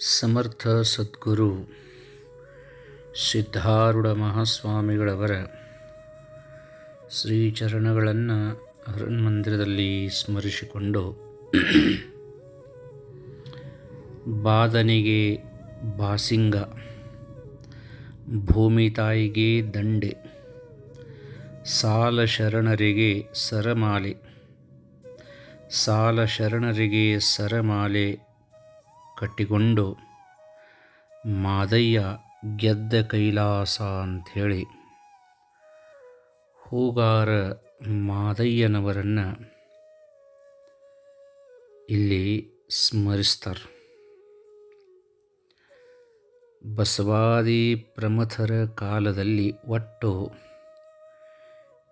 ಸಮರ್ಥ ಸದ್ಗುರು ಸಿದ್ಧಾರೂಢ ಮಹಾಸ್ವಾಮಿಗಳವರ ಶ್ರೀಚರಣಗಳನ್ನು ಹೃನ್ಮಂದಿರದಲ್ಲಿ ಸ್ಮರಿಸಿಕೊಂಡು ಬಾದನಿಗೆ ಬಾಸಿಂಗ, ಭೂಮಿ ತಾಯಿಗೆ ದಂಡೆ ಸಾಲ ಶರಣರಿಗೆ ಸರಮಾಲೆ ಸಾಲ ಶರಣರಿಗೆ ಸರಮಾಲೆ ಕಟ್ಟಿಕೊಂಡು, ಮಾದಯ್ಯ, ಗೆದ್ದ ಕೈಲಾಸ ಅಂಥೇಳಿ ಹೂಗಾರ ಮಾದಯ್ಯನವರನ್ನು ಇಲ್ಲಿ ಸ್ಮರಿಸ್ತಾರೆ. ಬಸವಾದಿ ಪ್ರಮಥರ ಕಾಲದಲ್ಲಿ ಒಟ್ಟು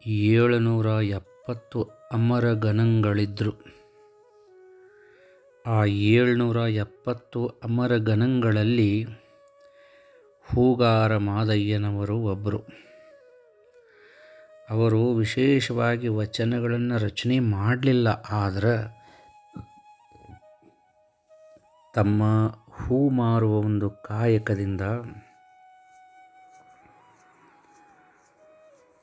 ಏಳುನೂರ ಎಪ್ಪತ್ತು ಅಮರಗಣಗಳಿದ್ದರು ಆ ಏಳ್ನೂರ ಎಪ್ಪತ್ತು ಅಮರಗಣಗಳಲ್ಲಿ ಹೂಗಾರ ಮಾದಯ್ಯನವರು ಒಬ್ಬರು ಅವರು ವಿಶೇಷವಾಗಿ ವಚನಗಳನ್ನು ರಚನೆ ಮಾಡಲಿಲ್ಲ, ಆದರೆ ತಮ್ಮ ಹೂ ಮಾರುವ ಒಂದು ಕಾಯಕದಿಂದ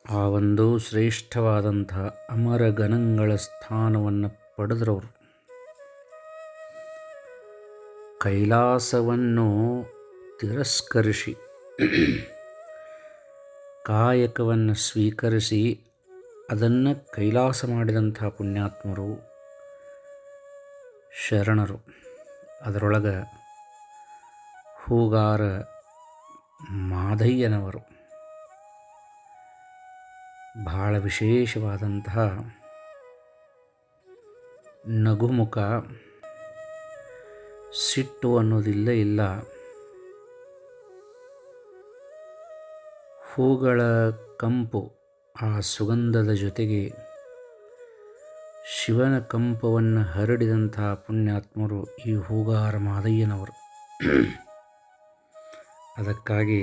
ಆ ಒಂದು ಶ್ರೇಷ್ಠವಾದಂಥ ಅಮರಗಣಗಳ ಸ್ಥಾನವನ್ನು ಪಡೆದ್ರವರು. ಕೈಲಾಸವನ್ನು ತಿರಸ್ಕರಿಸಿ, ಕಾಯಕವನ್ನು ಸ್ವೀಕರಿಸಿ ಅದನ್ನು ಕೈಲಾಸ ಮಾಡಿದಂಥ ಪುಣ್ಯಾತ್ಮರು, ಶರಣರು. ಅದರೊಳಗೆ ಹೂಗಾರ ಮಾಧಯ್ಯನವರು ಬಹಳ ವಿಶೇಷವಾದಂತಹ ನಗುಮುಖ ಸಿಟ್ಟು ಅನ್ನೋದಿಲ್ಲ ಇಲ್ಲ. ಹೂಗಳ ಕಂಪು ಆ ಸುಗಂಧದ ಜೊತೆಗೆ ಶಿವನ ಕಂಪವನ್ನು ಹರಡಿದಂತಹ ಪುಣ್ಯಾತ್ಮರು ಈ ಹೂಗಾರ ಮಾದಯ್ಯನವರು. ಅದಕ್ಕಾಗಿ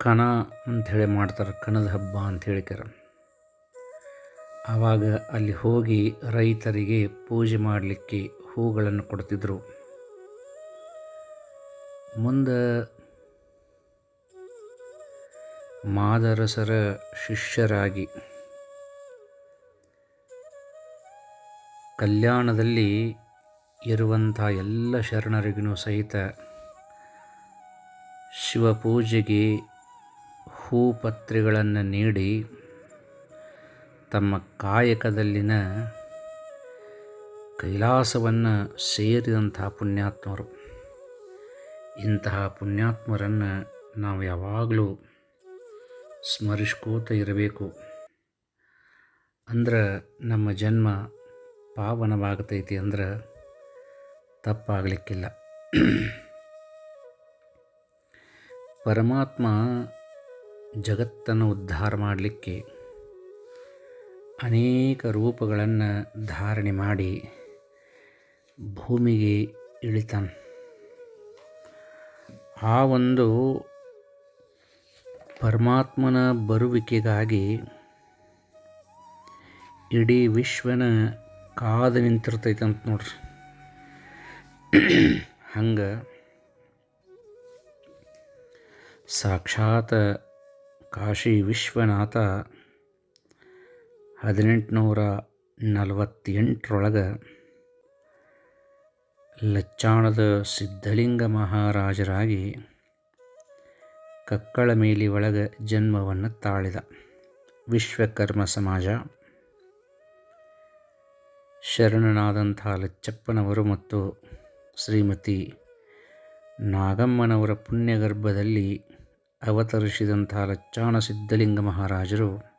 ಕಣ ಅಂಥೇಳಿ ಮಾಡ್ತಾರೆ, ಕಣದ ಹಬ್ಬ ಅಂತ ಹೇಳಿಕ್ಯಾರ ಆವಾಗ ಅಲ್ಲಿ ಹೋಗಿ ರೈತರಿಗೆ ಪೂಜೆ ಮಾಡಲಿಕ್ಕೆ ಹೂಗಳನ್ನು ಕೊಡ್ತಿದ್ದರು ಮುಂದೆ ಮಾದರಸರ ಶಿಷ್ಯರಾಗಿ ಕಲ್ಯಾಣದಲ್ಲಿ ಇರುವಂಥ ಎಲ್ಲ ಶರಣರಿಗೂ ಸಹಿತ ಶಿವಪೂಜೆಗೆ ಹೂಪತ್ರೆಗಳನ್ನು ನೀಡಿ ತಮ್ಮ ಕಾಯಕದಲ್ಲಿನ ಕೈಲಾಸವನ್ನು ಸೇರಿದಂತಹ ಪುಣ್ಯಾತ್ಮರು. ಇಂತಹ ಪುಣ್ಯಾತ್ಮರನ್ನು ನಾವು ಯಾವಾಗಲೂ ಸ್ಮರಿಸ್ಕೋತ ಇರಬೇಕು. ಅಂದ್ರೆ ನಮ್ಮ ಜನ್ಮ ಪಾವನವಾಗತೈತಿ ಅಂದ್ರೆ ತಪ್ಪಾಗಲಿಕ್ಕಿಲ್ಲ. ಪರಮಾತ್ಮ ಜಗತ್ತನ್ನು ಉದ್ಧಾರ ಮಾಡಲಿಕ್ಕೆ ಅನೇಕ ರೂಪಗಳನ್ನು ಧಾರಣೆ ಮಾಡಿ ಭೂಮಿಗೆ ಇಳಿತಾನೆ. ಆ ಒಂದು ಪರಮಾತ್ಮನ ಬರುವಿಕೆಗಾಗಿ ಇಡೀ ವಿಶ್ವನ ಕಾದು ನಿಂತಿರ್ತೈತೆ ಅಂತ ನೋಡ್ರಿ. ಹಂಗೆ ಸಾಕ್ಷಾತ್ ಕಾಶಿ ವಿಶ್ವನಾಥ ಹದಿನೆಂಟುನೂರ ನಲವತ್ತೆಂಟರೊಳಗೆ ಲಚ್ಚಾಣದ ಸಿದ್ಧಲಿಂಗ ಮಹಾರಾಜರಾಗಿ ಕಕ್ಕಳ ಮೇಲಿ ಒಳಗೆ ಜನ್ಮವನ್ನು ತಾಳಿದ. ವಿಶ್ವಕರ್ಮ ಸಮಾಜ. ಶರಣನಾದಂಥ ಲಚ್ಚಪ್ಪನವರು ಮತ್ತು ಶ್ರೀಮತಿ ನಾಗಮ್ಮನವರ ಪುಣ್ಯಗರ್ಭದಲ್ಲಿ ಅವತರಿಸಿದಂಥ ಲಚ್ಚಾಣ ಸಿದ್ಧಲಿಂಗ ಮಹಾರಾಜರು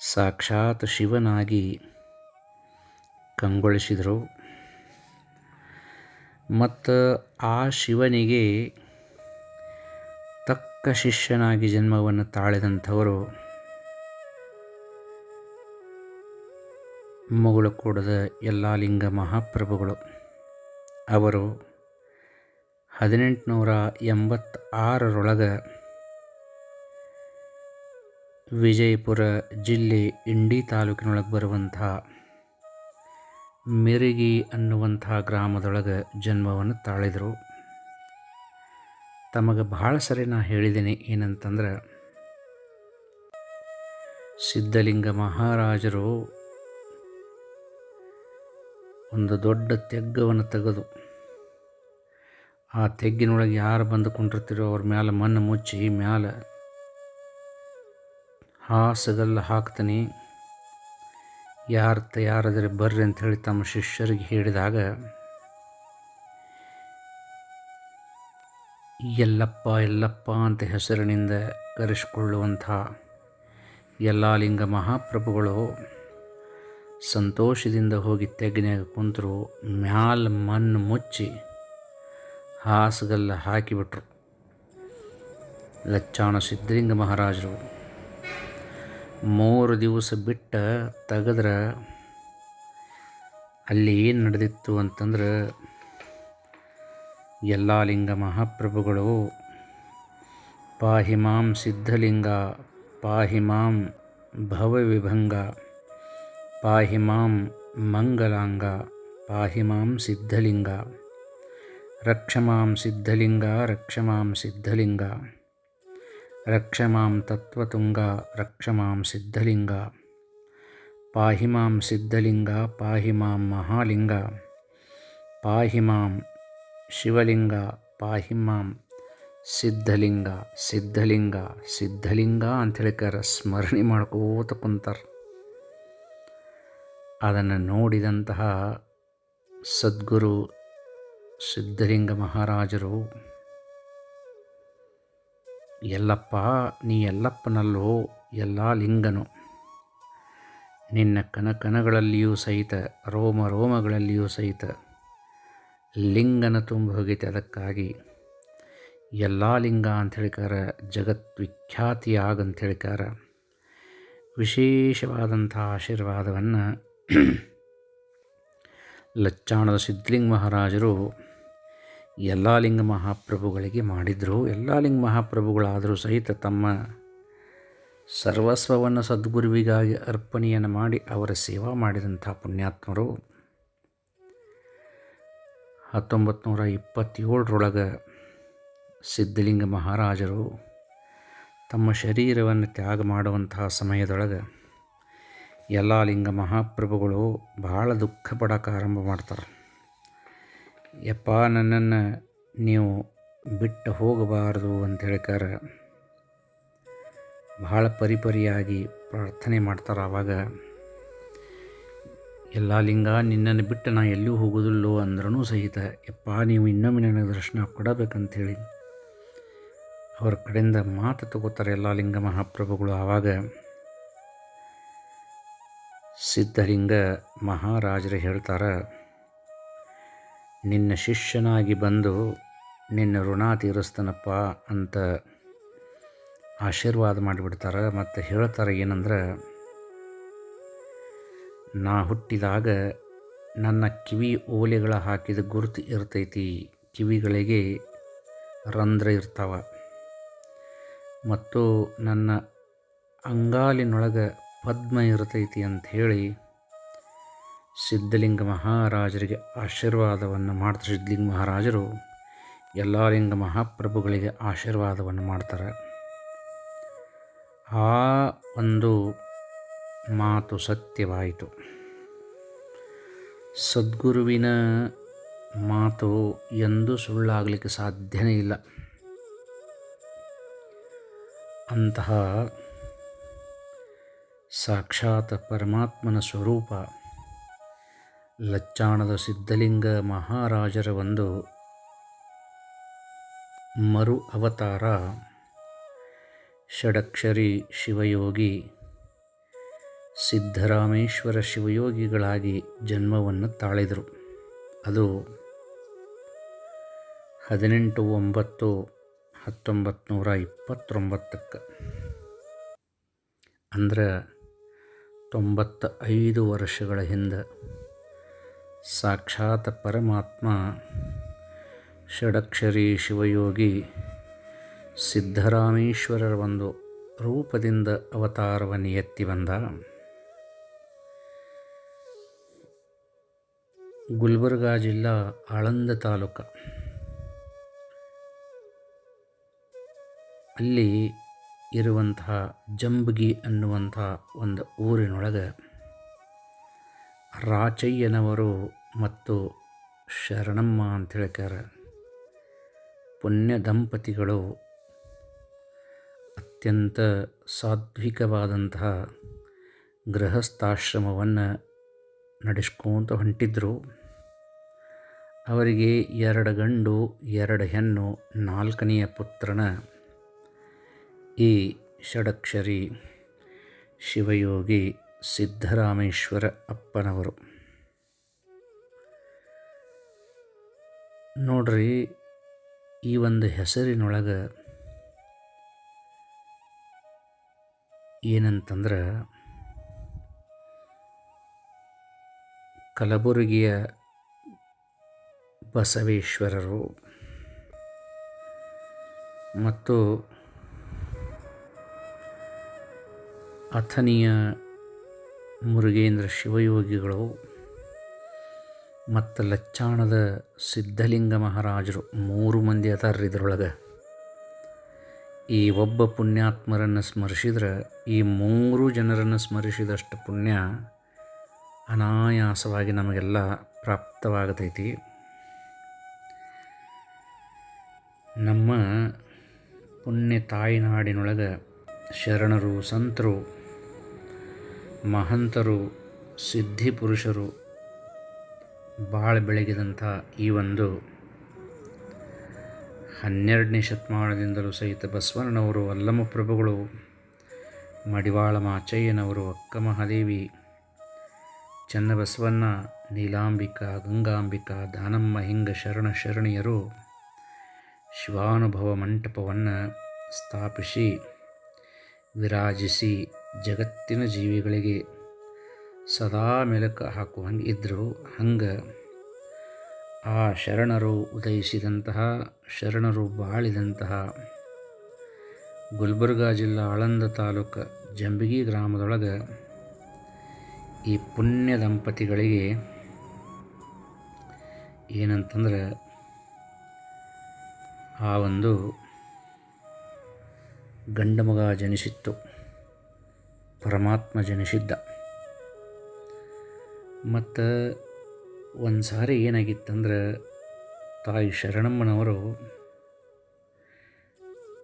ಸಾಕ್ಷಾತ್ ಶಿವನಾಗಿ ಕಂಗೊಳಿಸಿದರು. ಮತ್ತು ಆ ಶಿವನಿಗೆ ತಕ್ಕ ಶಿಷ್ಯನಾಗಿ ಜನ್ಮವನ್ನು ತಾಳಿದಂಥವರು ಮುಗುಳಕೂಡದ ಎಲ್ಲ ಲಿಂಗ ಮಹಾಪ್ರಭುಗಳು. ಅವರು ಹದಿನೆಂಟುನೂರ ಎಂಬತ್ತಾರರೊಳಗೆ ವಿಜಯಪುರ ಜಿಲ್ಲೆ ಇಂಡಿ ತಾಲೂಕಿನೊಳಗೆ ಬರುವಂಥ ಮಿರಿಗಿ ಅನ್ನುವಂಥ ಗ್ರಾಮದೊಳಗೆ ಜನ್ಮವನ್ನು ತಾಳಿದರು. ತಮಗೆ ಭಾಳ ಸರಿ ನಾ ಹೇಳಿದ್ದೀನಿ ಏನಂತಂದ್ರೆ, ಸಿದ್ಧಲಿಂಗ ಮಹಾರಾಜರು ಒಂದು ದೊಡ್ಡ ತೆಗ್ಗವನ್ನು ತೆಗೆದು, ಆ ತೆಗ್ಗಿನೊಳಗೆ ಯಾರು ಬಂದು ಕುಂಡಿರ್ತಿರೋ ಅವ್ರ ಮ್ಯಾಲೆ ಮಣ್ಣು ಮುಚ್ಚಿ, ಮ್ಯಾಲೆ ಹಾಸಗಲ್ಲ ಹಾಕ್ತೀನಿ. ಯಾರು ತಯಾರಾದರೆ ಬರ್ರಿ ಅಂತ ಹೇಳಿ ತಮ್ಮ ಶಿಷ್ಯರಿಗೆ ಹೇಳಿದಾಗ, ಎಲ್ಲಪ್ಪ ಎಲ್ಲಪ್ಪ ಅಂತ ಹೆಸರಿನಿಂದ ಕರೆಸಿಕೊಳ್ಳುವಂಥ ಲಿಂಗ ಮಹಾಪ್ರಭುಗಳು ಸಂತೋಷದಿಂದ ಹೋಗಿ ತೆಗ್ನ್ಯಾಗ ಕುಂತರು, ಮ್ಯಾಲ ಮಣ್ಣು ಮುಚ್ಚಿ ಹಾಸಗಲ್ಲ ಹಾಕಿಬಿಟ್ರು. ಲಚ್ಚಾಣ ಸಿದ್ಧಲಿಂಗ ಮಹಾರಾಜರು. ಮೂರು ದಿವಸ ಬಿಟ್ಟ ತೆಗೆದ್ರೆ ಅಲ್ಲಿ ಏನು ನಡೆದಿತ್ತು ಅಂತಂದ್ರೆ ಎಲ್ಲ ಲಿಂಗ ಮಹಾಪ್ರಭುಗಳು, ಪಾಹಿಮಾಂ ಸಿದ್ಧಲಿಂಗ, ಪಾಹಿಮಾಂ ಭವವಿಭಂಗ, ಪಾಹಿಮಾಂ ಮಂಗಲಾಂಗ, ಪಾಹಿಮಾಂ ಸಿದ್ಧಲಿಂಗ, ರಕ್ಷಮಾಂ ಸಿದ್ಧಲಿಂಗ ರಕ್ಷಮಾಂ ಸಿದ್ಧಲಿಂಗ. ರಕ್ಷಮಾಂ ತತ್ವತುಂಗ ರಕ್ಷಮಾಂ ಸಿದ್ಧಲಿಂಗ. ಪಾಹಿ ಮಾಂ ಸಿದ್ಧಲಿಂಗ, ಪಾಹಿ ಮಾಂ ಮಹಾಲಿಂಗ. ಪಾಹಿ ಮಾಂ ಶಿವಲಿಂಗ, ಪಾಹಿ ಮಾಂ ಸಿದ್ಧಲಿಂಗ ಸಿದ್ಧಲಿಂಗ ಸಿದ್ಧಲಿಂಗ ಅಂತ ಹೇಳಿಕಾರ ಸ್ಮರಣೆ ಮಾಡ್ಕೋತ ಕುಂತಾರೆ. ಅದನ್ನು ನೋಡಿದಂತಹ ಸದ್ಗುರು ಸಿದ್ಧಲಿಂಗ ಮಹಾರಾಜರು ಎಲ್ಲಪ್ಪ, ನೀ ಎಲ್ಲಪ್ಪನಲ್ಲೋ ಎಲ್ಲ ಲಿಂಗನು. ನಿನ್ನ ಕನಕನಗಳಲ್ಲಿಯೂ ಸಹಿತ, ರೋಮ ರೋಮಗಳಲ್ಲಿಯೂ ಸಹಿತ ಲಿಂಗನ ತುಂಬ ಹೋಗೈತೆ ಅದಕ್ಕಾಗಿ. ಎಲ್ಲ ಲಿಂಗ ಅಂತ ಹೇಳಿಕಾರ ಜಗತ್ವಿಖ್ಯಾತಿಯಾಗಂತ ಹೇಳಿಕಾರ ವಿಶೇಷವಾದಂಥ ಆಶೀರ್ವಾದವನ್ನು ಲಚ್ಚಾಣದ ಸಿದ್ಧಲಿಂಗ ಮಹಾರಾಜರು ಎಲ್ಲ ಲಿಂಗ ಮಹಾಪ್ರಭುಗಳಿಗೆ ಮಾಡಿದರು. ಎಲ್ಲ ಲಿಂಗ ಮಹಾಪ್ರಭುಗಳಾದರೂ ಸಹಿತ ತಮ್ಮ ಸರ್ವಸ್ವವನ್ನು ಸದ್ಗುರುವಿಗಾಗಿ ಅರ್ಪಣೆಯನ್ನು ಮಾಡಿ ಅವರ ಸೇವಾ ಮಾಡಿದಂಥ ಪುಣ್ಯಾತ್ಮರು ಹತ್ತೊಂಬತ್ತು ನೂರ ಇಪ್ಪತ್ತೇಳರೊಳಗೆ ಸಿದ್ಧಲಿಂಗ ಮಹಾರಾಜರು ತಮ್ಮ ಶರೀರವನ್ನು ತ್ಯಾಗ ಮಾಡುವಂತಹ ಸಮಯದೊಳಗೆ ಎಲ್ಲ ಲಿಂಗ ಮಹಾಪ್ರಭುಗಳು ಬಹಳ ದುಃಖ ಪಡೋಕೆ ಆರಂಭ ಮಾಡ್ತಾರೆ. ಯಪ್ಪ, ನನ್ನನ್ನು ನೀವು ಬಿಟ್ಟು ಹೋಗಬಾರದು ಅಂತ ಹೇಳ್ಕಾರ ಭಾಳ ಪರಿಪರಿಯಾಗಿ ಪ್ರಾರ್ಥನೆ ಮಾಡ್ತಾರೆ ಆವಾಗ ಎಲ್ಲ ಲಿಂಗ, ನಿನ್ನನ್ನು ಬಿಟ್ಟು ನಾ ಎಲ್ಲೂ ಹೋಗೋದಿಲ್ಲೋ ಅಂದ್ರೂ ಸಹಿತ, ಯಪ್ಪ, ನೀವು ಇನ್ನೊಮ್ಮೆ ನನಗೆ ದರ್ಶನ ಕೊಡಬೇಕಂಥೇಳಿ ಅವ್ರ ಕಡೆಯಿಂದ ಮಾತು ತಗೋತಾರೆ ಎಲ್ಲ ಲಿಂಗ ಮಹಾಪ್ರಭುಗಳು ಆವಾಗ ಸಿದ್ಧಲಿಂಗ ಮಹಾರಾಜರು ಹೇಳ್ತಾರೆ ನಿನ್ನ ಶಿಷ್ಯನಾಗಿ ಬಂದು ನಿನ್ನ ಋಣ ತೀರಿಸ್ತಾನಪ್ಪ ಅಂತ ಆಶೀರ್ವಾದ ಮಾಡಿಬಿಡ್ತಾರೆ. ಮತ್ತು ಹೇಳ್ತಾರೆ ಏನಂದ್ರೆ, ನಾ ಹುಟ್ಟಿದಾಗ ನನ್ನ ಕಿವಿ ಓಲೆಗಳ ಹಾಕಿದ ಗುರುತು ಇರ್ತೈತಿ, ಕಿವಿಗಳಿಗೆ ರಂಧ್ರ ಇರ್ತಾವ. ಮತ್ತು ನನ್ನ ಅಂಗಾಲಿನೊಳಗೆ ಪದ್ಮ ಇರ್ತೈತಿ ಅಂತ ಹೇಳಿ ಸಿದ್ಧಲಿಂಗ ಮಹಾರಾಜರಿಗೆ ಆಶೀರ್ವಾದವನ್ನು ಮಾಡ್ತಾರೆ. ಸಿದ್ಧಲಿಂಗ ಮಹಾರಾಜರು ಎಲ್ಲ ಲಿಂಗ ಮಹಾಪ್ರಭುಗಳಿಗೆ ಆಶೀರ್ವಾದವನ್ನು ಮಾಡ್ತಾರೆ. ಆ ಒಂದು ಮಾತು ಸತ್ಯವಾಯಿತು. ಸದ್ಗುರುವಿನ ಮಾತು ಎಂದೂ ಸುಳ್ಳಾಗಲಿಕ್ಕೆ ಸಾಧ್ಯನೇ ಇಲ್ಲ. ಅಂತಹ ಸಾಕ್ಷಾತ್ ಪರಮಾತ್ಮನ ಸ್ವರೂಪ ಲಚ್ಚಾಣದ ಸಿದ್ಧಲಿಂಗ ಮಹಾರಾಜರ ಒಂದು ಮರು ಅವತಾರ. ಷಡಕ್ಷರಿ ಶಿವಯೋಗಿ ಸಿದ್ಧರಾಮೇಶ್ವರ ಶಿವಯೋಗಿಗಳಾಗಿ ಜನ್ಮವನ್ನು ತಾಳಿದರು. ಅದು ಹದಿನೆಂಟು ಒಂಬತ್ತು ಹತ್ತೊಂಬತ್ತು ನೂರ ಇಪ್ಪತ್ತೊಂಬತ್ತಕ್ಕೆ. ಅಂದ್ರೆ ತೊಂಬತ್ತ ಐದು ವರ್ಷಗಳ ಹಿಂದೆ ಸಾಕ್ಷಾತ್ ಪರಮಾತ್ಮ ಷಡಕ್ಷರಿ ಶಿವಯೋಗಿ ಸಿದ್ಧರಾಮೇಶ್ವರರ ಒಂದು ರೂಪದಿಂದ ಅವತಾರವನ್ನು ಎತ್ತಿ ಬಂದ. ಗುಲ್ಬರ್ಗಾ ಜಿಲ್ಲಾ ಆಳಂದ ತಾಲೂಕ. ಅಲ್ಲಿ ಇರುವಂತಹ ಜಂಬಗಿ ಅನ್ನುವಂಥ ಒಂದು ಊರಿನೊಳಗೆ ರಾಚಯ್ಯನವರು ಮತ್ತು ಶರಣಮ್ಮ ಅಂತ ಹೇಳ್ಕಾರ ಪುಣ್ಯ ದಂಪತಿಗಳು ಅತ್ಯಂತ ಸಾತ್ವಿಕವಾದಂತಹ ಗೃಹಸ್ಥಾಶ್ರಮವನ್ನು ನಡೆಸ್ಕೊಂತ ಹೊಂಟಿದ್ರು. ಅವರಿಗೆ ಎರಡು ಗಂಡು, ಎರಡು ಹೆಣ್ಣು, ನಾಲ್ಕನೆಯ ಪುತ್ರನ ಈ ಷಡಕ್ಷರಿ ಶಿವಯೋಗಿ ಸಿದ್ದರಾಮೇಶ್ವರ ಅಪ್ಪನವರು. ನೋಡ್ರಿ ಈ ಒಂದು ಹೆಸರಿನೊಳಗೆ ಏನಂತಂದ್ರೆ ಕಲಬುರಗಿಯ ಬಸವೇಶ್ವರರು ಮತ್ತು ಅಥನಿಯ ಮುರುಗೇಂದ್ರ ಶಿವಯೋಗಿಗಳು. ಮತ್ತು ಲಚ್ಚಾಣದ ಸಿದ್ಧಲಿಂಗ ಮಹಾರಾಜರು ಮೂರು ಮಂದಿ ಅದಾರ್ರಿ ಇದರೊಳಗೆ. ಈ ಒಬ್ಬ ಪುಣ್ಯಾತ್ಮರನ್ನು ಸ್ಮರಿಸಿದ್ರೆ, ಈ ಮೂರು ಜನರನ್ನು ಸ್ಮರಿಸಿದಷ್ಟು ಪುಣ್ಯ ಅನಾಯಾಸವಾಗಿ ನಮಗೆಲ್ಲ ಪ್ರಾಪ್ತವಾಗತೈತಿ. ನಮ್ಮ ಪುಣ್ಯ ತಾಯಿನಾಡಿನೊಳಗೆ ಶರಣರು, ಸಂತರು, ಮಹಂತರು, ಸಿದ್ಧಿ ಪುರುಷರು ಭಾಳ ಬೆಳಗಿದಂಥ ಈ ಒಂದು ಹನ್ನೆರಡನೇ ಶತಮಾನದಿಂದಲೂ ಸಹಿತ ಬಸವಣ್ಣನವರು ಅಲ್ಲಮ ಪ್ರಭುಗಳು ಮಡಿವಾಳ ಮಾಚಯ್ಯನವರು, ಅಕ್ಕ ಮಹಾದೇವಿ, ಚನ್ನಬಸವಣ್ಣ, ನೀಲಾಂಬಿಕಾ, ಗಂಗಾಂಬಿಕಾ, ದಾನಮ್ಮ, ಹಿಂಗ ಶರಣ ಶರಣಿಯರು ಶಿವಾನುಭವ ಮಂಟಪವನ್ನು ಸ್ಥಾಪಿಸಿ, ವಿರಾಜಿಸಿ ಜಗತ್ತಿನ ಜೀವಿಗಳಿಗೆ ಸದಾ ಮೆಲುಕು ಹಾಕುವಂಗೆ ಇದ್ದರು ಹಂಗೆ ಆ ಶರಣರು ಉದಯಿಸಿದಂತಹ, ಶರಣರು ಬಾಳಿದಂತಹ ಗುಲ್ಬರ್ಗಾ ಜಿಲ್ಲಾ ಆಳಂದ ತಾಲೂಕು ಜಂಬಿಗಿ ಗ್ರಾಮದೊಳಗೆ ಈ ಪುಣ್ಯ ದಂಪತಿಗಳಿಗೆ ಏನಂತಂದ್ರೆ ಆ ಒಂದು ಗಂಡ ಮಗ ಜನಿಸಿತ್ತು, ಪರಮಾತ್ಮ ಜನಿಸಿದ್ದ. ಮತ್ತು ಒಂದು ಸಾರಿ ಏನಾಗಿತ್ತಂದ್ರೆ ತಾಯಿ ಶರಣಮ್ಮನವರು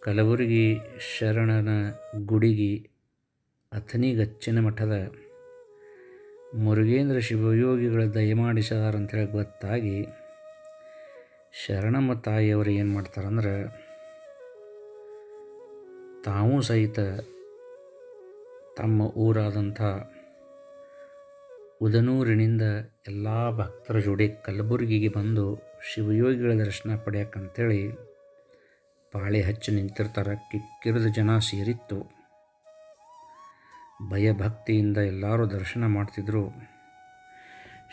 ಕಲಬುರಗಿ ಶರಣನ ಗುಡಿಗಿ ಅಥನಿಗಚ್ಚಿನ ಮಠದ ಮುರುಗೇಂದ್ರ ಶಿವಯೋಗಿಗಳ ದಯಮಾಡಿಸಾರ ಅಂಥೇಳಿ ಗೊತ್ತಾಗಿ ಶರಣಮ್ಮ ತಾಯಿಯವರು ಏನು ಮಾಡ್ತಾರಂದ್ರೆ ತಾವೂ ಸಹಿತ ತಮ್ಮ ಊರಾದಂಥ ಉದನೂರಿನಿಂದ ಎಲ್ಲ ಭಕ್ತರ ಜೋಡಿ ಕಲಬುರಗಿಗೆ ಬಂದು ಶಿವಯೋಗಿಗಳ ದರ್ಶನ ಪಡೆಯಕ್ಕಂಥೇಳಿ ಪಾಳೆ ಹಚ್ಚಿ ನಿಂತಿರ್ತಾರೆ. ಕಿಕ್ಕಿರಿದ ಜನ ಸೇರಿತ್ತು. ಭಯಭಕ್ತಿಯಿಂದ ಎಲ್ಲರೂ ದರ್ಶನ ಮಾಡ್ತಿದ್ರು.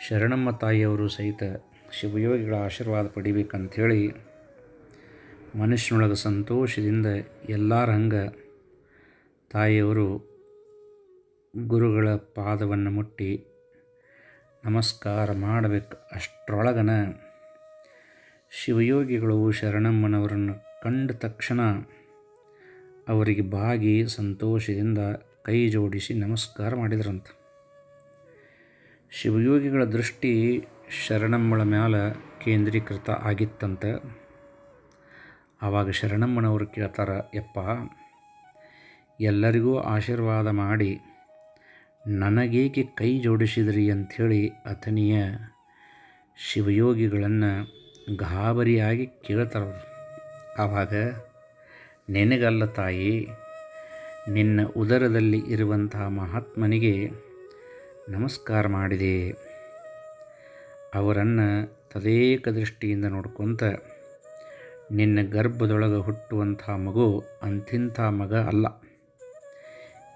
ಶರಣಮ್ಮ ತಾಯಿಯವರು ಸಹಿತ ಶಿವಯೋಗಿಗಳ ಆಶೀರ್ವಾದ ಪಡಿಬೇಕಂಥೇಳಿ ಮನುಷ್ಯನೊಳಗೆ ಸಂತೋಷದಿಂದ ಎಲ್ಲರ ಹಂಗೆ ತಾಯಿಯವರು ಗುರುಗಳ ಪಾದವನ್ನು ಮುಟ್ಟಿ ನಮಸ್ಕಾರ ಮಾಡಬೇಕು. ಅಷ್ಟರೊಳಗನ ಶಿವಯೋಗಿಗಳು ಶರಣಮ್ಮನವರನ್ನು ಕಂಡ ತಕ್ಷಣ ಅವರಿಗೆ ಬಾಗಿ ಸಂತೋಷದಿಂದ ಕೈ ಜೋಡಿಸಿ ನಮಸ್ಕಾರ ಮಾಡಿದ್ರಂತ. ಶಿವಯೋಗಿಗಳ ದೃಷ್ಟಿ ಶರಣಮ್ಮಳ ಮ್ಯಾಲ ಕೇಂದ್ರೀಕೃತ ಆಗಿತ್ತಂತೆ. ಆವಾಗ ಶರಣಮ್ಮನವರು ಕೇಳ್ತಾರೆ, ಯಪ್ಪ, ಎಲ್ಲರಿಗೂ ಆಶೀರ್ವಾದ ಮಾಡಿ ನನಗೇಕೆ ಕೈ ಜೋಡಿಸಿದ್ರಿ ಅಂಥೇಳಿ ಅಥನಿಯ ಶಿವಯೋಗಿಗಳನ್ನು ಗಾಬರಿಯಾಗಿ ಕೇಳ್ತಾರವ್ರು ಆವಾಗ, ನಿನಗಲ್ಲ ತಾಯಿ, ನಿನ್ನ ಉದರದಲ್ಲಿ ಇರುವಂತಹ ಮಹಾತ್ಮನಿಗೆ ನಮಸ್ಕಾರ ಮಾಡಿದೆ. ಅವರನ್ನು ತದೇಕ ದೃಷ್ಟಿಯಿಂದ ನೋಡ್ಕೊತ ನಿನ್ನ ಗರ್ಭದೊಳಗೆ ಹುಟ್ಟುವಂಥ ಮಗು ಅಂಥಿಂಥ ಮಗ ಅಲ್ಲ.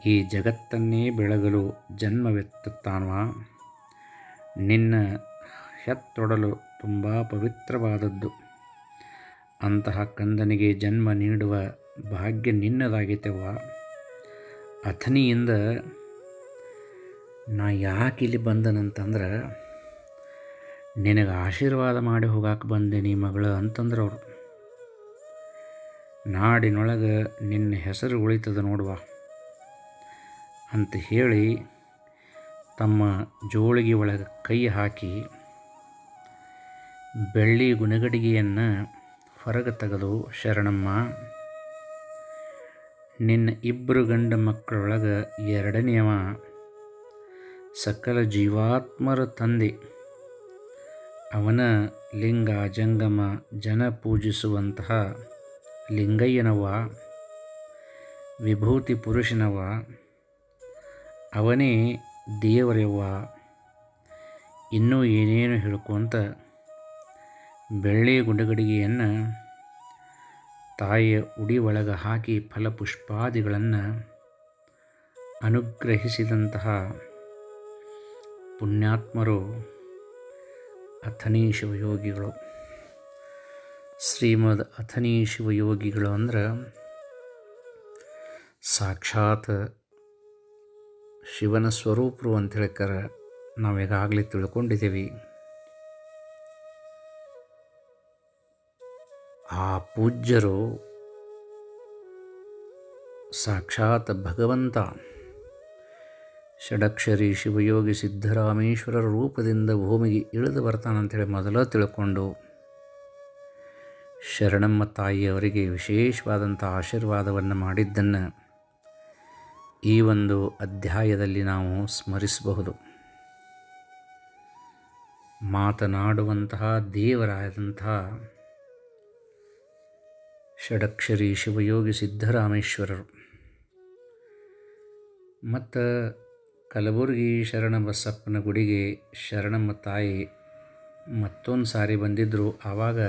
ಈ ಜಗತ್ತನ್ನೇ ಬೆಳಗಲು ಜನ್ಮವೆತ್ತುತ್ತಾನವ? ನಿನ್ನ ಹೆತ್ತೊಡಲು ತುಂಬ ಪವಿತ್ರವಾದದ್ದು. ಅಂತಹ ಕಂದನಿಗೆ ಜನ್ಮ ನೀಡುವ ಭಾಗ್ಯ ನಿನ್ನದಾಗಿತೆವ್ವ ಅಥನಿಯಿಂದ ನಾ ಯಾಕೆ ಇಲ್ಲಿ ಬಂದನಂತಂದ್ರೆ, ನಿನಗೆ ಆಶೀರ್ವಾದ ಮಾಡಿ ಹೋಗಾಕೆ ಬಂದೇನಿ ಮಗಳು ಅಂತಂದ್ರೆ ಅವರು. ನಾಡಿನೊಳಗೆ ನಿನ್ನ ಹೆಸರು ಉಳಿತದ ನೋಡುವ. ಅಂತ ಹೇಳಿ ತಮ್ಮ ಜೋಳಿಗೆ ಒಳಗೆ ಕೈ ಹಾಕಿ ಬೆಳ್ಳಿ ಗುಣಗಡಿಗೆಯನ್ನು ಹೊರಗೆ ತೆಗೆದು, ಶರಣಮ್ಮ, ನಿನ್ನ ಇಬ್ಬರು ಗಂಡ ಮಕ್ಕಳೊಳಗೆ ಎರಡನೆಯವ ಸಕಲ ಜೀವಾತ್ಮರ ತಂದೆ. ಅವನ ಲಿಂಗ, ಜಂಗಮ, ಜನ ಪೂಜಿಸುವಂತಹ ಲಿಂಗಯ್ಯನವ, ವಿಭೂತಿ ಪುರುಷನವ ಅವನೇ ದೇವರೆವ್ವ. ಇನ್ನೂ ಏನೇನು ಹೇಳ್ಕೊಂತ ಬೆಳ್ಳಿ ಗುಂಡಗಡಿಗೆಯನ್ನು ತಾಯಿಯ ಉಡಿ ಒಳಗೆ ಹಾಕಿ ಫಲಪುಷ್ಪಾದಿಗಳನ್ನು ಅನುಗ್ರಹಿಸಿದಂತಹ ಪುಣ್ಯಾತ್ಮರು ಅಥನಿ ಶಿವಯೋಗಿಗಳು. ಶ್ರೀಮದ್ ಅಥನಿ ಶಿವಯೋಗಿಗಳು ಅಂದ್ರೆ ಸಾಕ್ಷಾತ್ ಶಿವನ ಸ್ವರೂಪರು ಅಂತ ಹೇಳ್ಕರ ನಾವು ಈಗಾಗಲೇ ತಿಳ್ಕೊಂಡಿದ್ದೀವಿ. ಆ ಪೂಜ್ಯರು ಸಾಕ್ಷಾತ್ ಭಗವಂತ. ಷಡಕ್ಷರಿ ಶಿವಯೋಗಿ ಸಿದ್ಧರಾಮೇಶ್ವರರ ರೂಪದಿಂದ ಭೂಮಿಗೆ ಇಳಿದು ಬರ್ತಾನಂತೇಳಿ ಮೊದಲ ತಿಳ್ಕೊಂಡು ಶರಣಮ್ಮ ತಾಯಿಯವರಿಗೆ ವಿಶೇಷವಾದಂಥ ಆಶೀರ್ವಾದವನ್ನು ಮಾಡಿದ್ದನ್ನು ಈ ಒಂದು ಅಧ್ಯಾಯದಲ್ಲಿ ನಾವು ಸ್ಮರಿಸಬಹುದು. ಮಾತನಾಡುವಂತಹ ದೇವರಾದಂತಹ ಷಡಕ್ಷರಿ ಶಿವಯೋಗಿ ಸಿದ್ದರಾಮೇಶ್ವರರು ಮತ್ತು ಕಲಬುರಗಿ ಶರಣ ಬಸಪ್ಪನ ಗುಡಿಗೆ ಶರಣಮ್ಮ ತಾಯಿ ಮತ್ತೊಂದು ಸಾರಿ ಬಂದಿದ್ದರು ಆವಾಗ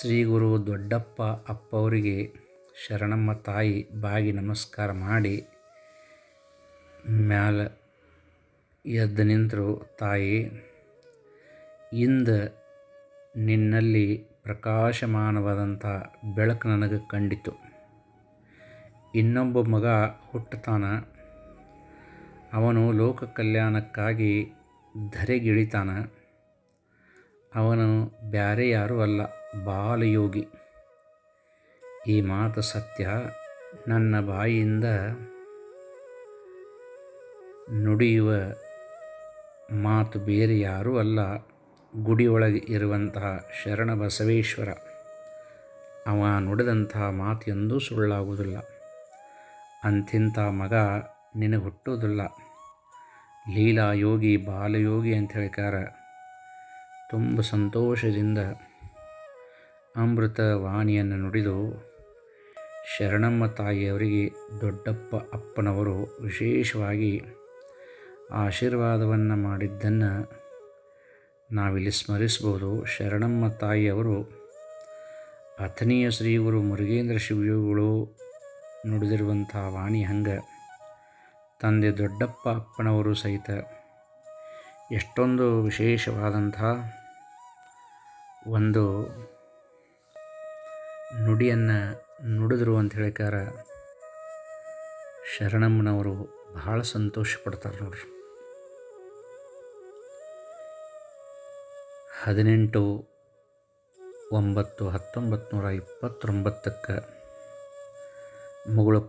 ಶ್ರೀ ಗುರು ದೊಡ್ಡಪ್ಪ ಅಪ್ಪ ಅವರಿಗೆ ಶರಣಮ್ಮ ತಾಯಿ ಬಾಗಿ ನಮಸ್ಕಾರ ಮಾಡಿ ಮ್ಯಾಲ ಎದ್ದು ನಿಂತರು, ತಾಯಿ, ಇಂದ ನಿನ್ನಲ್ಲಿ ಪ್ರಕಾಶಮಾನವಾದಂಥ ಬೆಳಕು ನನಗೆ ಕಂಡಿತು. ಇನ್ನೊಬ್ಬ ಮಗ ಹುಟ್ಟುತ್ತಾನ? ಅವನು ಲೋಕ ಕಲ್ಯಾಣಕ್ಕಾಗಿ ಧರೆಗಿಳಿತಾನ? ಅವನು ಬ್ಯಾರೆ ಯಾರೂ ಅಲ್ಲ, ಬಾಲಯೋಗಿ. ಈ ಮಾತು ಸತ್ಯ. ನನ್ನ ಬಾಯಿಯಿಂದ ನುಡಿಯುವ ಮಾತು ಬೇರೆ ಯಾರೂ ಅಲ್ಲ. ಗುಡಿಯೊಳಗೆ ಇರುವಂತಹ ಶರಣ ಬಸವೇಶ್ವರ ಅವ ನುಡಿದಂತಹ ಮಾತು ಎಂದೂ ಸುಳ್ಳಾಗುವುದಿಲ್ಲ. ಅಂತಿಂಥ ಮಗ ನಿನಗೆ ಹುಟ್ಟೋದಿಲ್ಲ ಲೀಲಾ ಯೋಗಿ ಬಾಲಯೋಗಿ ಅಂತ ಹೇಳಿಕಾರ ತುಂಬ ಸಂತೋಷದಿಂದ ಅಮೃತ ವಾಣಿಯನ್ನು ನುಡಿದು ಶರಣಮ್ಮ ತಾಯಿಯವರಿಗೆ ದೊಡ್ಡಪ್ಪ ಅಪ್ಪನವರು ವಿಶೇಷವಾಗಿ ಆಶೀರ್ವಾದವನ್ನು ಮಾಡಿದ್ದನ್ನು ನಾವಿಲ್ಲಿ ಸ್ಮರಿಸ್ಬೋದು. ಶರಣಮ್ಮ ತಾಯಿಯವರು ಅಥನೀಯ ಶ್ರೀ ಗುರು ಮುರುಗೇಂದ್ರ ಶಿವಯೋಗಿಗಳು ನುಡಿದಿರುವಂಥ ವಾಣಿ ಹಂಗೆ, ತಂದೆ ದೊಡ್ಡಪ್ಪ ಅಪ್ಪನವರು ಸಹಿತ ಎಷ್ಟೊಂದು ವಿಶೇಷವಾದಂಥ ಒಂದು ನುಡಿಯನ್ನು ನುಡಿದ್ರು ಅಂತ ಹೇಳಿಕಾರ ಶರಣಮ್ಮನವರು ಬಹಳ ಸಂತೋಷ ಪಡ್ತಾರೆ ನೋಡ್ರಿ. ಹದಿನೆಂಟು ಒಂಬತ್ತು ಹತ್ತೊಂಬತ್ತು ನೂರ ಇಪ್ಪತ್ತೊಂಬತ್ತಕ್ಕೆ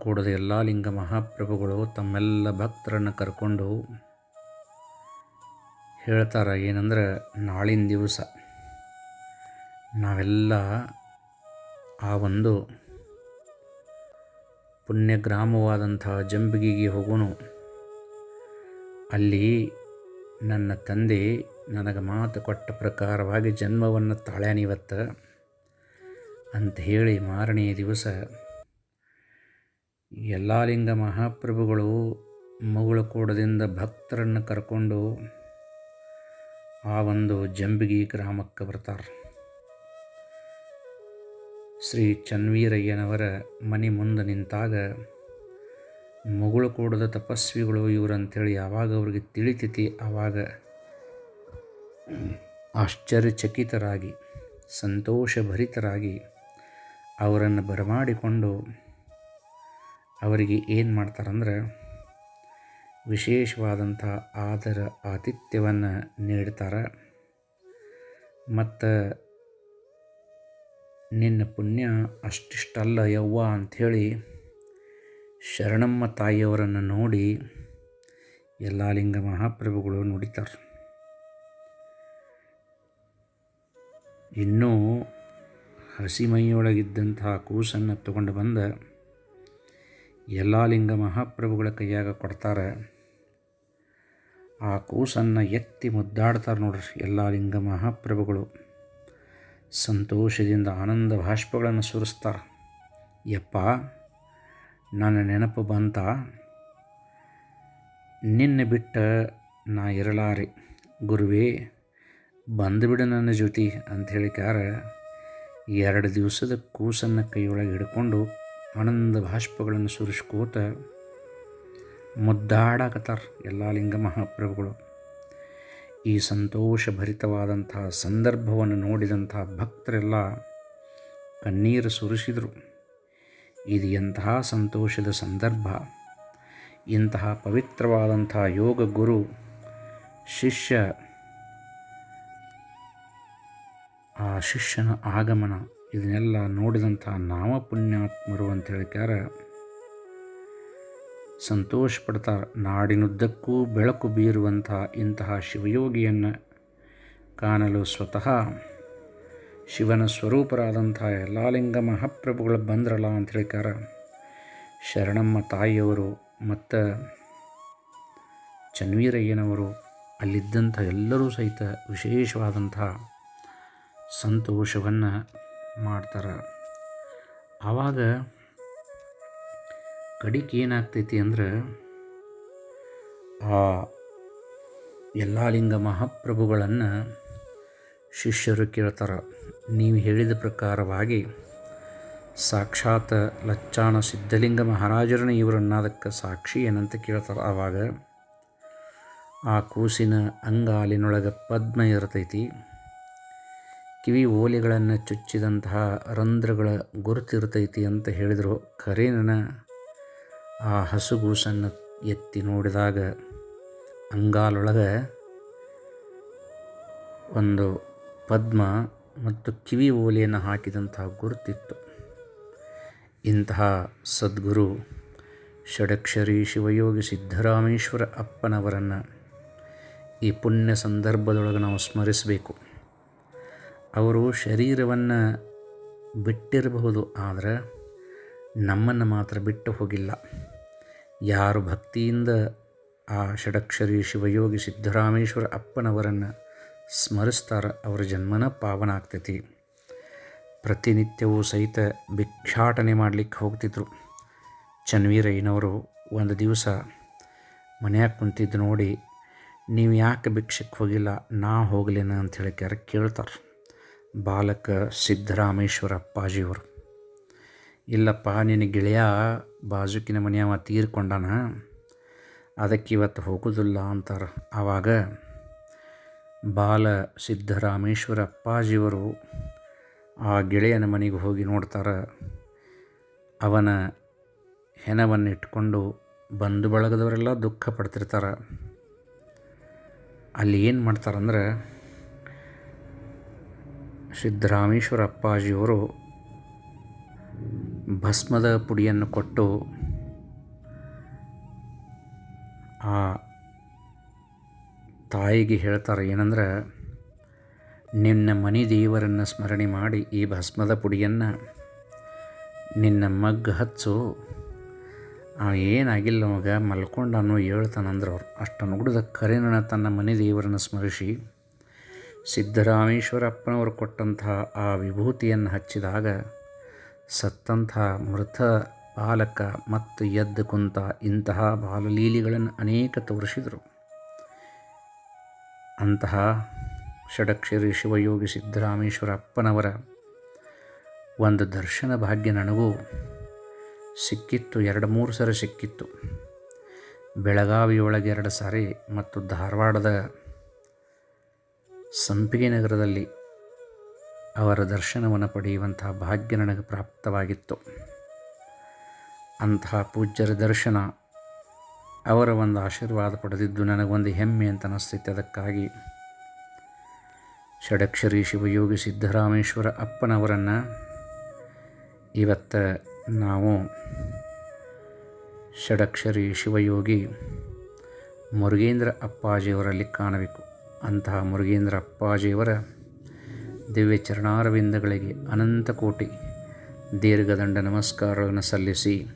ಕೂಡದ ಎಲ್ಲ ಲಿಂಗ ಮಹಾಪ್ರಭುಗಳು ತಮ್ಮೆಲ್ಲ ಭಕ್ತರನ್ನು ಕರ್ಕೊಂಡು ಹೇಳ್ತಾರೆ, ಏನಂದ್ರೆ ನಾಳಿನ ದಿವಸ. ನಾವೆಲ್ಲ ಆ ಒಂದು ಪುಣ್ಯಗ್ರಾಮವಾದಂಥ ಜಂಬಗಿಗೆ ಹೋಗೋನು. ಅಲ್ಲಿ ನನ್ನ ತಂದೆ ನನಗೆ ಮಾತು ಕೊಟ್ಟ ಪ್ರಕಾರವಾಗಿ ಜನ್ಮವನ್ನು ತಾಳ್ಯಾನಿವತ್ತು ಅಂತ ಹೇಳಿ ಮಾರನೆಯ ದಿವಸ ಯಲ್ಲಾಲಿಂಗ ಮಹಾಪ್ರಭುಗಳು ಕೂಡದಿಂದ ಭಕ್ತರನ್ನು ಕರ್ಕೊಂಡು ಆ ಒಂದು ಜಂಬಿಗಿ ಗ್ರಾಮಕ್ಕೆ ಬರ್ತಾರೆ. ಶ್ರೀ ಚನ್ವೀರಯ್ಯನವರ ಮನೆ ಮುಂದೆ ನಿಂತಾಗ ಕೂಡದ ತಪಸ್ವಿಗಳು ಇವರಂತೇಳಿ ಯಾವಾಗ ಅವ್ರಿಗೆ ತಿಳಿತೈತಿ ಆವಾಗ ಆಶ್ಚರ್ಯಚಕಿತರಾಗಿ, ಸಂತೋಷಭರಿತರಾಗಿ ಅವರನ್ನು ಬರಮಾಡಿಕೊಂಡು ಅವರಿಗೆ ಏನು ಮಾಡ್ತಾರಂದ್ರೆ ವಿಶೇಷವಾದಂಥ ಆದರ ಆತಿಥ್ಯವನ್ನು ನೀಡ್ತಾರೆ. ಮತ್ತು ನಿನ್ನ ಪುಣ್ಯ ಅಷ್ಟಿಷ್ಟಲ್ಲ ಯವ್ವ ಅಂಥೇಳಿ ಶರಣಮ್ಮ ತಾಯಿಯವರನ್ನು ನೋಡಿ ಯಲ್ಲಾಲಿಂಗ ಮಹಾಪ್ರಭುಗಳು ನುಡಿತಾರೆ. ಇನ್ನೂ ಹಸಿಮೈಯೊಳಗಿದ್ದಂತಹ ಕೂಸನ್ನು ತಗೊಂಡು ಬಂದ ಯಲ್ಲಾಲಿಂಗ ಮಹಾಪ್ರಭುಗಳ ಕೈಯಾಗ ಕೊಡ್ತಾರೆ. ಆ ಕೂಸನ್ನು ಎತ್ತಿ ಮುದ್ದಾಡ್ತಾರೆ ನೋಡ್ರಿ ಯಲ್ಲಾಲಿಂಗ ಮಹಾಪ್ರಭುಗಳು. ಸಂತೋಷದಿಂದ ಆನಂದ ಭಾಷ್ಪಗಳನ್ನು ಸುರಿಸ್ತಾರೆ. ಯಪ್ಪ, ನನ್ನ ನೆನಪು ಬಂತ, ನಿನ್ನೆ ಬಿಟ್ಟ ನಾ ಇರಲಾರೆ. ಗುರುವೇ, ಬಂದುಬಿಡು ನನ್ನ ಜೊತೆ ಅಂಥೇಳಿ ಕಾರ ಎರಡು ದಿವಸದ ಕೂಸನ್ನು ಕೈಯೊಳಗೆ ಹಿಡ್ಕೊಂಡು ಆನಂದ ಭಾಷ್ಪಗಳನ್ನು ಸುರಿಸ್ಕೋತ ಮುದ್ದಾಡಕತ್ತಾರ ಎಲ್ಲ ಲಿಂಗ ಮಹಾಪ್ರಭುಗಳು. ಈ ಸಂತೋಷಭರಿತವಾದಂತಹ ಸಂದರ್ಭವನ್ನು ನೋಡಿದಂತಹ ಭಕ್ತರೆಲ್ಲ ಕಣ್ಣೀರು ಸುರಿಸಿದರು. ಇದು ಎಂತಹ ಸಂತೋಷದ ಸಂದರ್ಭ. ಇಂತಹ ಪವಿತ್ರವಾದಂಥ ಯೋಗ ಗುರು, ಶಿಷ್ಯ, ಆ ಶಿಷ್ಯನ ಆಗಮನ, ಇದನ್ನೆಲ್ಲ ನೋಡಿದಂಥ ನಾಮ ಪುಣ್ಯಾತ್ಮರು ಅಂತ ಹೇಳಿಕಾರ ಸಂತೋಷ ಪಡ್ತಾರೆ ನಾಡಿನುದ್ದಕ್ಕೂ ಬೆಳಕು ಬೀರುವಂತಹ ಇಂತಹ ಶಿವಯೋಗಿಯನ್ನು ಕಾಣಲು ಸ್ವತಃ ಶಿವನ ಸ್ವರೂಪರಾದಂಥ ಲಿಂಗ ಮಹಾಪ್ರಭುಗಳು ಬಂದ್ರಲ್ಲ ಅಂತ ಹೇಳಿಕಾರ ಶರಣಮ್ಮ ತಾಯಿಯವರು ಮತ್ತು ಚನ್ವೀರಯ್ಯನವರು ಅಲ್ಲಿದ್ದಂಥ ಎಲ್ಲರೂ ಸಹಿತ ವಿಶೇಷವಾದಂಥ ಸಂತೋಷವನ್ನು ಮಾಡ್ತಾರೆ. ಆವಾಗ ಕಡಿಕೆ ಏನಾಗ್ತೈತಿ ಅಂದ್ರೆ ಆ ಎಲ್ಲ ಲಿಂಗ ಮಹಾಪ್ರಭುಗಳನ್ನು ಶಿಷ್ಯರು ಕೇಳ್ತಾರೆ. ನೀವು ಹೇಳಿದ ಪ್ರಕಾರವಾಗಿ ಸಾಕ್ಷಾತ್ ಲಚ್ಚಾಣ ಸಿದ್ಧಲಿಂಗ ಮಹಾರಾಜರನ್ನ ಇವರನ್ನದಕ್ಕೆ ಸಾಕ್ಷಿ ಏನಂತ ಕೇಳ್ತಾರೆ. ಆವಾಗ ಆ ಕೂಸಿನ ಅಂಗಾಲಿನೊಳಗೆ ಪದ್ಮ ಇರ್ತೈತಿ. ಕಿವಿ ಓಲೆಗಳನ್ನು ಚುಚ್ಚಿದಂತಹ ರಂಧ್ರಗಳ ಗುರುತಿರ್ತೈತಿ ಅಂತ ಹೇಳಿದರು. ಖರೇನ ಆ ಹಸುಗೂಸನ್ನು ಎತ್ತಿ ನೋಡಿದಾಗ ಅಂಗಾಲೊಳಗೆ ಒಂದು ಪದ್ಮ ಮತ್ತು ಕಿವಿ ಓಲೆಯನ್ನು ಹಾಕಿದಂತಹ ಗುರುತಿತ್ತು. ಇಂತಹ ಸದ್ಗುರು ಷಡಕ್ಷರಿ ಶಿವಯೋಗಿ ಸಿದ್ಧರಾಮೇಶ್ವರ ಅಪ್ಪನವರನ್ನು ಈ ಪುಣ್ಯ ಸಂದರ್ಭದೊಳಗೆ ನಾವು ಸ್ಮರಿಸಬೇಕು. ಅವರು ಶರೀರವನ್ನು ಬಿಟ್ಟಿರಬಹುದು, ಆದರೆ ನಮ್ಮನ್ನು ಮಾತ್ರ ಬಿಟ್ಟು ಹೋಗಿಲ್ಲ. ಯಾರು ಭಕ್ತಿಯಿಂದ ಆ ಷಡಕ್ಷರಿ ಶಿವಯೋಗಿ ಸಿದ್ಧರಾಮೇಶ್ವರ ಅಪ್ಪನವರನ್ನು ಸ್ಮರಿಸ್ತಾರ ಅವರ ಜನ್ಮನ ಪಾವನ ಆಗ್ತೈತಿ. ಪ್ರತಿನಿತ್ಯವೂ ಸಹಿತ ಭಿಕ್ಷಾಟನೆ ಮಾಡಲಿಕ್ಕೆ ಹೋಗ್ತಿದ್ರು. ಚನ್ವೀರಯ್ಯನವರು ಒಂದು ದಿವಸ ಮನೆಯಾಗ ಕುಂತಿದ್ದು ನೋಡಿ, ನೀವು ಯಾಕೆ ಭಿಕ್ಷಕ್ಕೆ ಹೋಗಿಲ್ಲ? ನಾ ಹೋಗಲೇನ? ಅಂತ ಹೇಳಿ ಕೇಳ್ತಾರೆ. ಬಾಲಕ ಸಿದ್ಧರಾಮೇಶ್ವರ ಅಪ್ಪಾಜಿಯವರು. ಇಲ್ಲಪ್ಪ, ನಿನ್ನ ಗೆಳೆಯ ಬಾಜುಕಿನ ಮನೆಯವ ತೀರ್ಕೊಂಡಾನ? ಅದಕ್ಕೆ ಇವತ್ತು ಹೋಗೋದಿಲ್ಲ ಅಂತಾರೆ. ಆವಾಗ ಬಾಲ ಸಿದ್ದರಾಮೇಶ್ವರ ಅಪ್ಪಾಜಿಯವರು ಆ ಗೆಳೆಯನ ಮನೆಗೆ ಹೋಗಿ ನೋಡ್ತಾರೆ. ಅವನ ಹೆಣವನ್ನು ಇಟ್ಕೊಂಡು ಬಂಧು ಬಳಗದವರೆಲ್ಲ ದುಃಖ ಪಡ್ತಿರ್ತಾರೆ. ಅಲ್ಲಿ ಏನು ಮಾಡ್ತಾರಂದ್ರೆ ಸಿದ್ದರಾಮೇಶ್ವರ ಅಪ್ಪಾಜಿಯವರು ಭಸ್ಮದ ಪುಡಿಯನ್ನು ಕೊಟ್ಟು ಆ ತಾಯಿಗೆ ಹೇಳ್ತಾರೆ, ಏನಂದ್ರೆ, ನಿನ್ನ ಮನಿ ದೇವರನ್ನು ಸ್ಮರಣೆ ಮಾಡಿ ಈ ಭಸ್ಮದ ಪುಡಿಯನ್ನು ನಿನ್ನ ಮಗ್ಗ ಹಚ್ಚು. ಏನಾಗಿಲ್ಲ ಮಗ, ಮಲ್ಕೊಂಡನು ಹೇಳ್ತಾನಂದ್ರೆ ಅವ್ರು. ಅಷ್ಟನ್ನು ನುಗ್ಡದ ಕರೆನ ತನ್ನ ಮನೆ ದೇವರನ್ನು ಸ್ಮರಿಸಿ ಸಿದ್ದರಾಮೇಶ್ವರಪ್ಪನವರು ಕೊಟ್ಟಂತಹ ಆ ವಿಭೂತಿಯನ್ನು ಹಚ್ಚಿದಾಗ ಸತ್ತಂಥ ಮೃತ ಬಾಲಕ ಮತ್ತು ಎದ್ದು ಕುಂತ ಇಂತಹ ಬಾಲಲೀಲಿಗಳನ್ನು ಅನೇಕ ತೋರಿಸಿದರು. ಅಂತಹ ಷಡಕ್ಷರಿ ಶಿವಯೋಗಿ ಸಿದ್ದರಾಮೇಶ್ವರ ಅಪ್ಪನವರ ಒಂದು ದರ್ಶನ ಭಾಗ್ಯ ನನಗೂ ಸಿಕ್ಕಿತ್ತು, ಎರಡು ಮೂರು ಸಾರಿ ಸಿಕ್ಕಿತ್ತು. ಬೆಳಗಾವಿಯೊಳಗೆ ಎರಡು ಸಾರಿ ಮತ್ತು ಧಾರವಾಡದ ಸಂಪಿಗೆ ನಗರದಲ್ಲಿ ಅವರ ದರ್ಶನವನ್ನು ಪಡೆಯುವಂತಹ ಭಾಗ್ಯ ನನಗೆ ಪ್ರಾಪ್ತವಾಗಿತ್ತು. ಅಂತಹ ಪೂಜ್ಯರ ದರ್ಶನ ಅವರ ಒಂದು ಆಶೀರ್ವಾದ ಪಡೆದಿದ್ದು ನನಗೊಂದು ಹೆಮ್ಮೆ ಅಂತ ಅನ್ನಿಸ್ತಿತ್ತು. ಅದಕ್ಕಾಗಿ ಷಡಕ್ಷರಿ ಶಿವಯೋಗಿ ಸಿದ್ದರಾಮೇಶ್ವರ ಅಪ್ಪನವರನ್ನು ಇವತ್ತು ನಾವು ಷಡಕ್ಷರಿ ಶಿವಯೋಗಿ ಮುರುಗೇಂದ್ರ ಅಪ್ಪಾಜಿಯವರಲ್ಲಿ ಕಾಣಬೇಕು. ಅಂತಹ ಮುರುಗೇಂದ್ರ ಅಪ್ಪಾಜಿಯವರ ದಿವ್ಯ ಚರಣಾರವಿಂದಗಳಿಗೆ ಅನಂತ ಕೋಟಿ ದೀರ್ಘದಂಡ ನಮಸ್ಕಾರಗಳನ್ನು ಸಲ್ಲಿಸಿ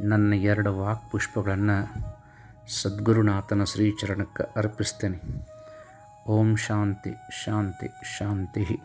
ನನ್ನ ಎರಡು ವಾಕ್ಪುಷ್ಪಗಳನ್ನು ಸದ್ಗುರುನಾಥನ ಶ್ರೀಚರಣಕ್ಕೆ ಅರ್ಪಿಸ್ತೇನೆ. ಓಂ ಶಾಂತಿ ಶಾಂತಿ ಶಾಂತಿ.